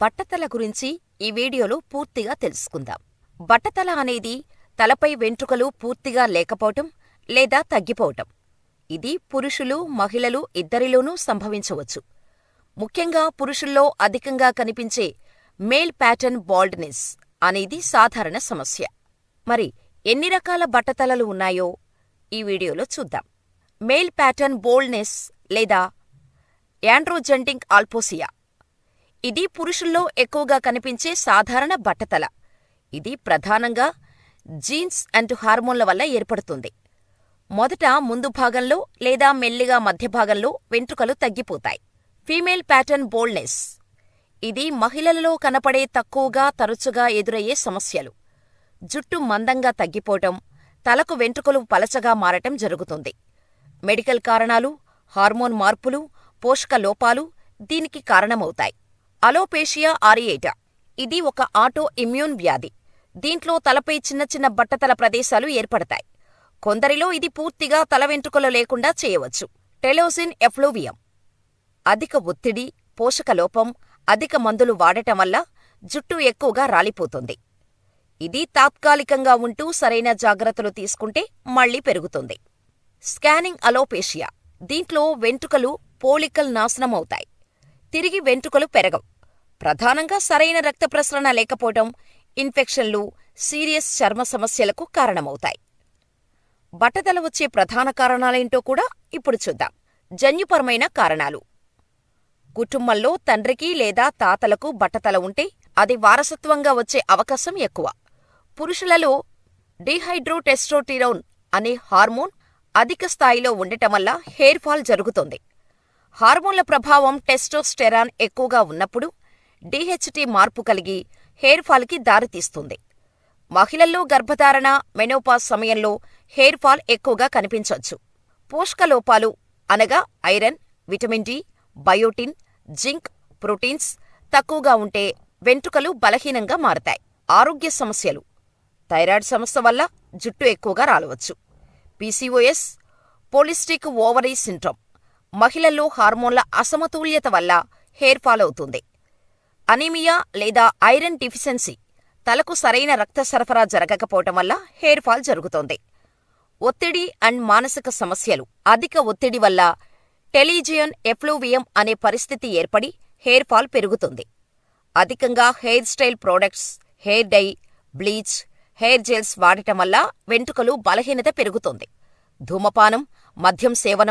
బట్టతల గురించి ఈ వీడియోలో పూర్తిగా తెలుసుకుందాం. బట్టతల అనేది తలపై వెంట్రుకలు పూర్తిగా లేకపోవటం లేదా తగ్గిపోవటం. ఇది పురుషులు మహిళలు ఇద్దరిలోనూ సంభవించవచ్చు. ముఖ్యంగా పురుషుల్లో అధికంగా కనిపించే మేల్ ప్యాటర్న్ బాల్డ్నెస్ అనేది సాధారణ సమస్య. మరి ఎన్ని రకాల బట్టతలలు ఉన్నాయో ఈ వీడియోలో చూద్దాం. మేల్ ప్యాటర్న్ బోల్డ్నెస్ లేదా యాండ్రోజెంటింగ్ ఆల్పోసియా. ఇది పురుషుల్లో ఎక్కువగా కనిపించే సాధారణ బట్టతల. ఇది ప్రధానంగా జీన్స్ అండ్ హార్మోన్ల వల్ల ఏర్పడుతుంది. మొదట ముందు భాగంలో లేదా మెల్లిగా మధ్య భాగంలో వెంట్రుకలు తగ్గిపోతాయి. Female pattern baldness. ఇది మహిళలలో కనపడే తక్కువగా తరచుగా ఎదురయ్యే సమస్యలు. జుట్టు మందంగా తగ్గిపోవటం తలకు వెంట్రుకలు పలచగా మారటం జరుగుతుంది. మెడికల్ కారణాలు హార్మోన్ మార్పులు పోషక లోపాలు దీనికి కారణమవుతాయి. Alopecia areata. ఇది ఒక ఆటో ఇమ్యూన్ వ్యాధి. దీంట్లో తలపై చిన్న చిన్న బట్టతల ప్రదేశాలు ఏర్పడతాయి. కొందరిలో ఇది పూర్తిగా తల వెంట్రుకలు లేకుండా చేయవచ్చు. టెలోసిన్ ఎఫ్లోవియం. అధిక ఒత్తిడి పోషకలోపం అధిక మందులు వాడటం వల్ల జుట్టు ఎక్కువగా రాలిపోతుంది. ఇది తాత్కాలికంగా ఉంటూ సరైన జాగ్రత్తలు తీసుకుంటే మళ్ళీ పెరుగుతుంది. Scanning alopecia. దీంట్లో వెంట్రుకలు పోలికల్ నాశనమవుతాయి. తిరిగి వెంట్రుకలు పెరగవు. ప్రధానంగా సరైన రక్త ప్రసరణ లేకపోవటం ఇన్ఫెక్షన్లు సీరియస్ చర్మ సమస్యలకు కారణమవుతాయి. బట్టతల వచ్చే ప్రధాన కారణాలేంటో కూడా ఇప్పుడు చూద్దాం. జన్యుపరమైన కారణాలు. కుటుంబంలో తండ్రికి లేదా తాతలకు బట్టతల ఉంటే అది వారసత్వంగా వచ్చే అవకాశం ఎక్కువ. పురుషులలో డిహైడ్రోటెస్ట్రోటిరోన్ అనే హార్మోన్ అధిక స్థాయిలో ఉండటం వల్ల హెయిర్ ఫాల్ జరుగుతుంది. హార్మోన్ల ప్రభావం టెస్టోస్టెరాన్ ఎక్కువగా ఉన్నప్పుడు డిహెచ్టి మార్పు కలిగి హెయిర్ ఫాల్కి దారితీస్తుంది. మహిళల్లో గర్భధారణ మెనోపాస్ సమయంలో హెయిర్ ఫాల్ ఎక్కువగా కనిపించవచ్చు పోషకలోపాలు అనగా iron vitamin D biotin zinc proteins తక్కువగా ఉంటే వెంట్రుకలు బలహీనంగా మారతాయి. ఆరోగ్య సమస్యలు. థైరాయిడ్ సమస్య వల్ల జుట్టు ఎక్కువగా రాలవచ్చు. PCOS polycystic ovary syndrome. మహిళల్లో హార్మోన్ల అసమతుల్యత వల్ల హెయిర్ ఫాల్ అవుతుంది అనీమియా లేదా ఐరన్ డిఫిషియన్సీ తలకు సరైన రక్త సరఫరా జరగకపోవటం వల్ల హెయిర్ ఫాల్ జరుగుతోంది. ఒత్తిడి అండ్ మానసిక సమస్యలు అధిక ఒత్తిడి వల్ల టెలీజియన్ ఎఫ్లూవియం అనే పరిస్థితి ఏర్పడి హెయిర్ ఫాల్ పెరుగుతుంది. అధికంగా hair style products hair dye bleach hair gels వాడటం వల్ల వెంట్రుకలు బలహీనత పెరుగుతుంది. ధూమపానం మద్యం సేవనం